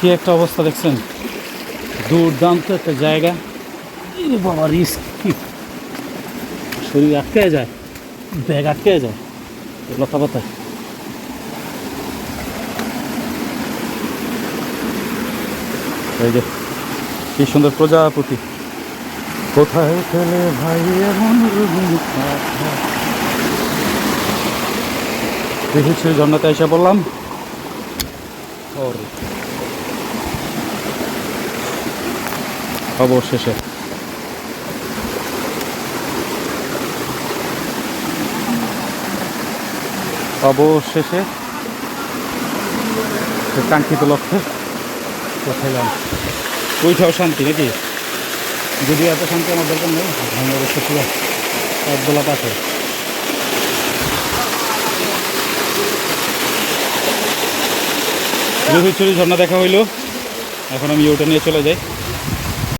কি একটা অবস্থা দেখছেন? দুর্দান্ত একটা জায়গা। বাবা, রিস্ক। কি শরীর আটকে যায়, ব্যাগ আটকে যায় লতা পাতায় এই যে, কি সুন্দর প্রজাপতি। কোথায় ফেলে ভাই, এমন দেখেছি, ঝর্ণাতে এসে বললাম? ওরে। অবশেষে। অবশেষে কাঙ্ক্ষিত লক্ষ্যে পৌঁছাইলাম। ওইটাও শান্তি নাকি? যদি এত শান্তি আমার দরকার নেই আমি অবশ্য পুরো একদোলা পাশে চুরি ঝর্ণা দেখা হইল। এখন আমি ওটা নিয়ে চলে যাই।